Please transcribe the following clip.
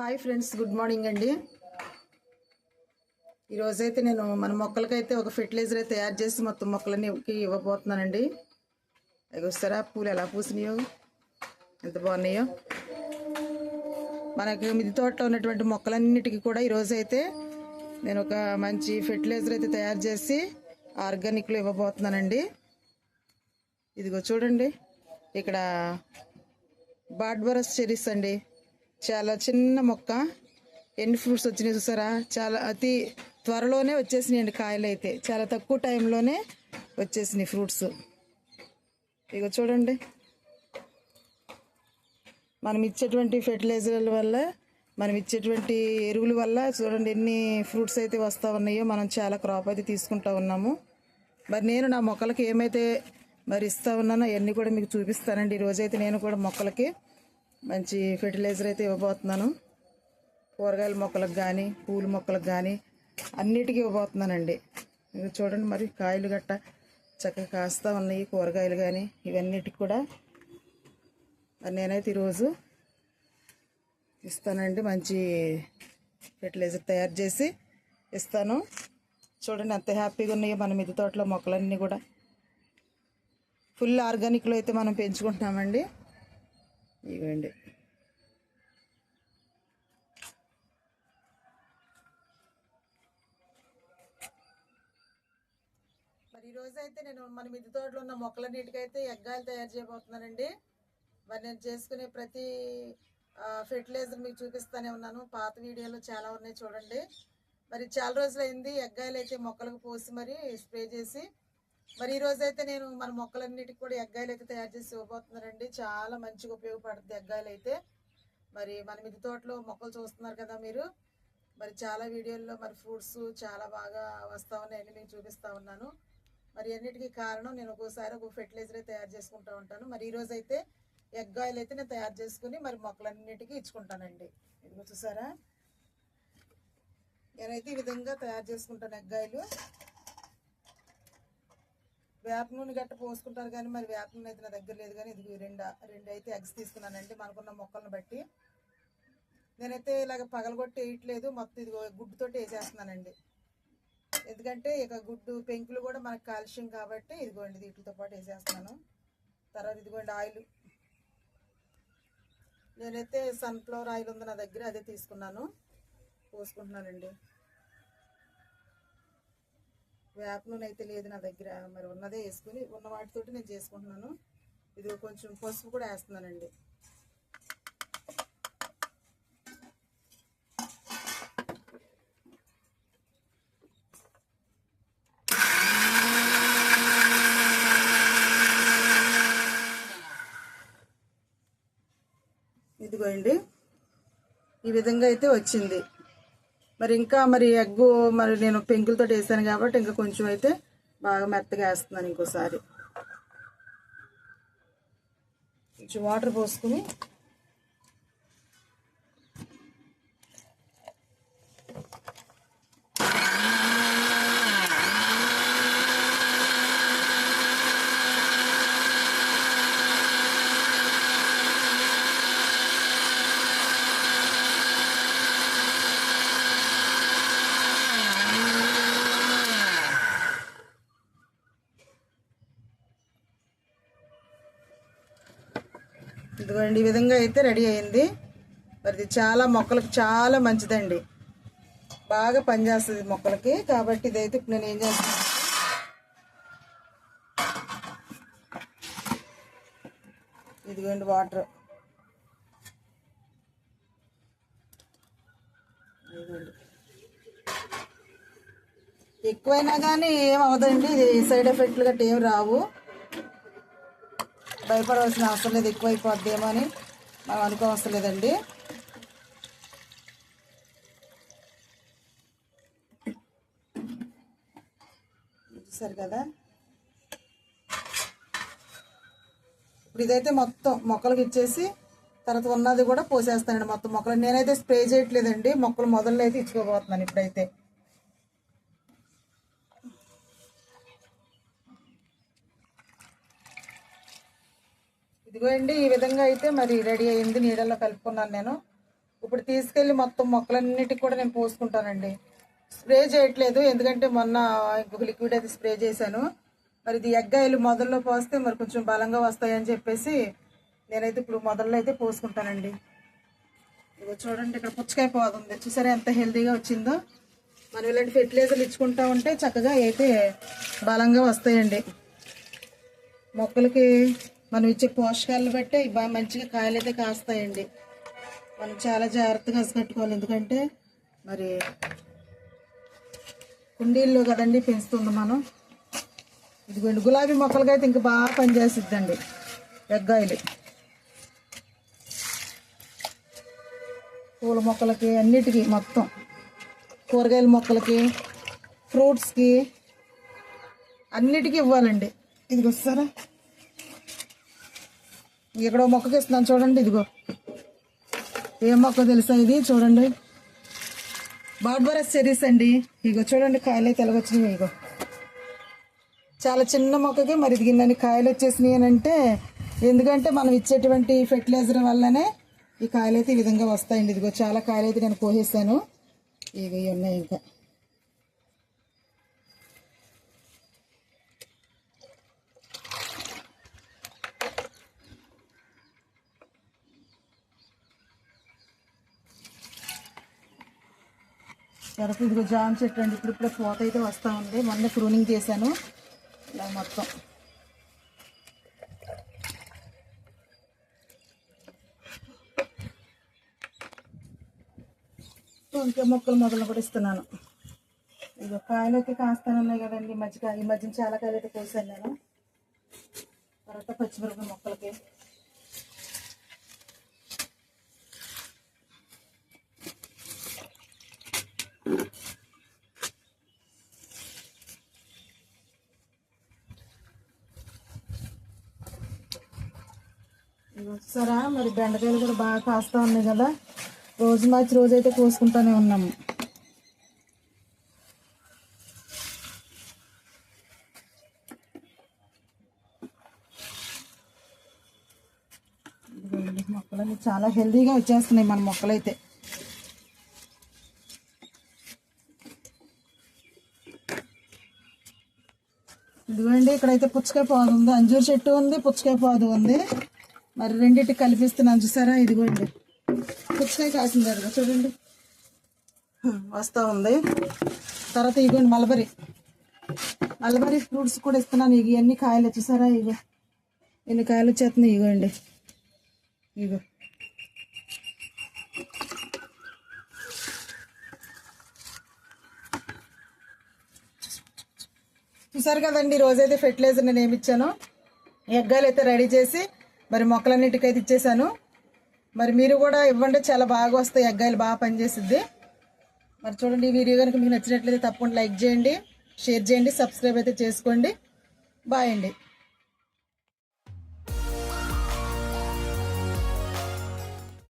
Hi friends good morning అండి. ఈరోజైతే నేను మన మొక్కలకైతే ఒక ఫెర్టిలైజర్ అయితే తయారు చేసి మొత్తం మొక్కలన్నీ ఇవ్వబోతున్నానండి. అవి వస్తారా పూలు ఎలా పూసినాయో ఎంత బాగున్నాయో. మనకి మిది తోటలో ఉన్నటువంటి మొక్కలన్నిటికీ కూడా ఈరోజు అయితే నేను ఒక మంచి ఫెర్టిలైజర్ అయితే తయారు చేసి ఆర్గానిక్లో ఇవ్వబోతున్నానండి. ఇదిగో చూడండి ఇక్కడ బాడ్బరస్ చెరీస్ అండి. చాలా చిన్న మొక్క. ఎన్ని ఫ్రూట్స్ వచ్చినాయి చూసారా? చాలా అతి త్వరలోనే వచ్చేసినాయండి కాయలు అయితే చాలా తక్కువ టైంలోనే వచ్చేసినాయి ఫ్రూట్స్ ఇక చూడండి. మనం ఇచ్చేటువంటి ఫెర్టిలైజర్ల వల్ల మనం ఇచ్చేటువంటి ఎరువుల వల్ల చూడండి ఎన్ని ఫ్రూట్స్ అయితే వస్తూ ఉన్నాయో మనం చాలా క్రాప్ అయితే తీసుకుంటూ ఉన్నాము. మరి నేను నా మొక్కలకి ఏమైతే మరి ఇస్తా ఉన్నానో అవన్నీ కూడా మీకు చూపిస్తానండి. ఈరోజైతే నేను కూడా మొక్కలకి మంచి ఫెర్టిలైజర్ అయితే ఇవ్వబోతున్నాను. కూరగాయల మొక్కలకు కానీ పూల మొక్కలకు కానీ అన్నిటికీ ఇవ్వబోతున్నానండి. ఇది చూడండి మరి కాయలు గట్ట చక్కగా కాస్తా ఉన్నాయి కూరగాయలు కానీ ఇవన్నిటికి కూడా. మరి నేనైతే ఈరోజు ఇస్తానండి మంచి ఫెర్టిలైజర్ తయారు చేసి ఇస్తాను. చూడండి ఎంత హ్యాపీగా ఉన్నాయో మన మిద్దె తోటలో మొక్కలన్నీ కూడా. ఫుల్ ఆర్గానిక్లో అయితే మనం పెంచుకుంటున్నామండి. ఇవ్వండి. మరి ఈ రోజు అయితే నేను మన మిద్దె తోటలో ఉన్న మొక్కలన్నిటికైతే ఎగ్గాయలు తయారు చేయబోతున్నానండి. మరి నేను చేసుకునే ప్రతి ఫెర్టిలైజర్ మీకు చూపిస్తానే ఉన్నాను. పాత వీడియోలు చాలా ఉన్నాయి చూడండి. మరి చాలా రోజులు అయింది ఎగ్గాయలు అయితే మొక్కలకు పోసి మరి స్ప్రే చేసి మరి ఈ రోజు అయితే నేను మన మొక్కలన్నిటికి కూడా ఎగ్గాయలు అయితే తయారు చేసి ఇవ్వబోతున్నానండి. చాలా మంచిగా ఉపయోగపడుతుంది ఎగ్గాయలు అయితే మరి మన మిద్దె తోటలో మొక్కలు చూస్తున్నారు కదా మీరు. మరి చాలా వీడియోల్లో మరి ఫ్రూట్స్ చాలా బాగా వస్తా ఉన్నాయని మీకు చూపిస్తా ఉన్నాను. మరి అన్నిటికీ కారణం నేను ఒక్కోసారి ఒక ఫెర్టిలైజర్ తయారు చేసుకుంటూ ఉంటాను. మరి ఈ రోజు అయితే ఎగ్ ఆయిల్ అయితే నేను తయారు చేసుకుని మరి మొక్కలన్నిటికీ ఇచ్చుకుంటానండి. ఇదిగో చూసారా? నేనైతే ఈ విధంగా తయారు చేసుకుంటాను ఎగ్ ఆయిల్ వేప నూనె గట్ట పోసుకుంటారు కానీ మరి వేప నూనె అయితే నా దగ్గర లేదు కానీ ఇది రెండు రెండు అయితే ఎగ్స్ తీసుకున్నానండి మనకున్న మొక్కలను బట్టి. నేనైతే ఇలాగ పగలగొట్టి వేయట్లేదు మొత్తం ఇది గుడ్డుతోటి వేసేస్తున్నానండి. ఎందుకంటే ఇక గుడ్డు పెంకులు కూడా మనకు కాల్షియం కాబట్టి ఇదిగోండి వీటితో పాటు వేసేస్తున్నాను. తర్వాత ఇదిగోండి ఆయిల్. నేనైతే సన్ఫ్లవర్ ఆయిల్ ఉంది నా దగ్గర అదే తీసుకున్నాను. పోసుకుంటున్నానండి. వేప నూనె అయితే లేదు నా దగ్గర. మరి ఉన్నదే వేసుకుని ఉన్న వాటితోటి నేను చేసుకుంటున్నాను. ఇది కొంచెం పసుపు కూడా వేస్తున్నానండి. ఇదిగోండి. ఈ విధంగా అయితే వచ్చింది. మరి ఇంకా మరి ఎగ్గు మరి నేను పెంకులతో వేసాను కాబట్టి ఇంకా కొంచెం అయితే బాగా మెత్తగా వేస్తున్నాను ఇంకోసారి. కొంచెం వాటర్ పోసుకుని ఇదిగోండి ఈ విధంగా అయితే రెడీ అయింది. మరి ఇది చాలా మొక్కలకు చాలా మంచిదండి. బాగా పనిచేస్తుంది మొక్కలకి. కాబట్టి ఇదైతే ఇప్పుడు నేను ఏం చేస్తాను? ఇదిగోండి వాటర్. ఇదిగోండి. ఎక్కువైనా కానీ ఏం అవదండి సైడ్ ఎఫెక్ట్లు గట్రా ఏం రావు. భయపడవలసిన అవసరం లేదు ఎక్కువైపోద్దేమో అని మనం అనుకోవసరం లేదండి. చూసారు కదా? ఇప్పుడు ఇదైతే మొత్తం మొక్కలకి ఇచ్చేసి తర్వాత ఉన్నది కూడా పోసేస్తానండి మొత్తం మొక్కలు. నేనైతే స్ప్రే చేయట్లేదండి మొక్కలు మొదలైతే ఇచ్చుకోబోతున్నాను ఇప్పుడైతే. ఇదిగోండి ఈ విధంగా అయితే మరి రెడీ అయింది. నీడల్లో కలుపుకున్నాను నేను. ఇప్పుడు తీసుకెళ్ళి మొత్తం మొక్కలన్నిటికి కూడా నేను పోసుకుంటానండి. స్ప్రే చేయట్లేదు ఎందుకంటే మొన్న ఇంకొక లిక్విడ్ అది స్ప్రే చేశాను. మరి ఇది ఎగ్గాయలు మొదల్లో పోస్తే మరి కొంచెం బలంగా వస్తాయని చెప్పేసి నేనైతే ఇప్పుడు మొదల్లో అయితే పోసుకుంటానండి. ఇదిగో చూడండి ఇక్కడ పుచ్చకాయ పోతుంది చూసారా ఎంత హెల్తీగా వచ్చిందో? మనం ఇలాంటి ఫెర్టిలైజర్లు ఇచ్చుకుంటా ఉంటే చక్కగా అయితే బలంగా వస్తాయండి. మొక్కలకి మనం ఇచ్చే పోషకాలను బట్టే బాగా మంచిగా కాయలు అయితే కాస్తాయండి. మనం చాలా జాగ్రత్తగా కట్టుకోవాలి ఎందుకంటే మరి కుండీల్లో కదండి పెంచుతుంది మనం. ఇదిగోండి గులాబీ మొక్కలకి అయితే ఇంకా బాగా పనిచేసిద్దండి ఎగ్గాయలు. పూల మొక్కలకి అన్నిటికీ మొత్తం కూరగాయల మొక్కలకి ఫ్రూట్స్కి అన్నిటికీ ఇవ్వాలండి. ఇది వస్తారా ఇక్కడ మొక్కకి ఇస్తున్నాను చూడండి ఇదిగో. ఏ మొక్క తెలుసా ఇది? చూడండి. బాడ్బరస్ చెరీస్ అండి. ఇగో చూడండి కాయలు అయితే ఎలాగొచ్చినాయి ఇగో. చాలా చిన్న మొక్కకి మరి ఇది కాయలు వచ్చేసినాయి అని అంటే ఎందుకంటే మనం ఇచ్చేటువంటి ఫెర్టిలైజర్ వల్లనే ఈ కాయలు అయితే ఈ విధంగా వస్తాయండి. ఇదిగో చాలా కాయలు అయితే నేను కోసేసాను. ఇగో ఇవి ఉన్నాయి ఇంకా. సరపు ఇదిగో జామ చెట్టు అండి. ఇప్పుడు ఇప్పుడు కోత అయితే వస్తూ ఉంది. మొన్న ప్రూనింగ్ చేశాను. ఇలా మొత్తం. ఇంకా మొక్కలు మొదలు కూడా ఇస్తున్నాను. ఇదిగో కాయలు అయితే కాస్తానున్నాయి కదండి మధ్య ఈ మధ్యన చాలా కాయలు అయితే కోసాను నేను. తర్వాత పచ్చిమిరపకాయ మొక్కలకి. సరే? మరి బెండకాయలు కూడా బాగా కాస్తా ఉన్నాయి కదా. రోజు మార్చి రోజు అయితే కోసుకుంటానే ఉన్నాము. మొక్కలన్నీ చాలా హెల్దీగా వచ్చేస్తున్నాయి మన మొక్కలైతే. ఇదిగోండి ఇక్కడైతే పుచ్చకాయ పాదు ఉంది. అంజూరు చెట్టు ఉంది పుచ్చకాయ పాదు ఉంది. మరి రెండింటి కలిపిస్తున్నాను చూసారా? ఇదిగోండి. పుచ్చకాయ కాసింది అదిగో చూడండి. వస్తూ ఉంది. తర్వాత ఇదిగోండి మలబరీ. మలబరీ ఫ్రూట్స్ కూడా ఇస్తున్నాను. ఇవి అన్ని కాయలు చూసారా? ఇగో ఎన్ని కాయలు వచ్చేస్తున్నాయి? ఇగోండి ఇగో చూసారు కదండి ఈ రోజైతే ఫెర్టిలైజర్ నేను ఏమి ఇచ్చాను. ఎగ్గాలు అయితే రెడీ చేసి మరి మొక్కలన్నిటికైతే ఇచ్చేసాను. మరి మీరు కూడా ఇవ్వండి చాలా బాగా వస్తాయి ఎగ్గాయలు బాగా పనిచేసిద్ది. మరి చూడండి ఈ వీడియో కనుక మీకు నచ్చినట్లయితే తప్పకుండా లైక్ చేయండి షేర్ చేయండి సబ్స్క్రైబ్ అయితే చేసుకోండి. బాయ్ అండి.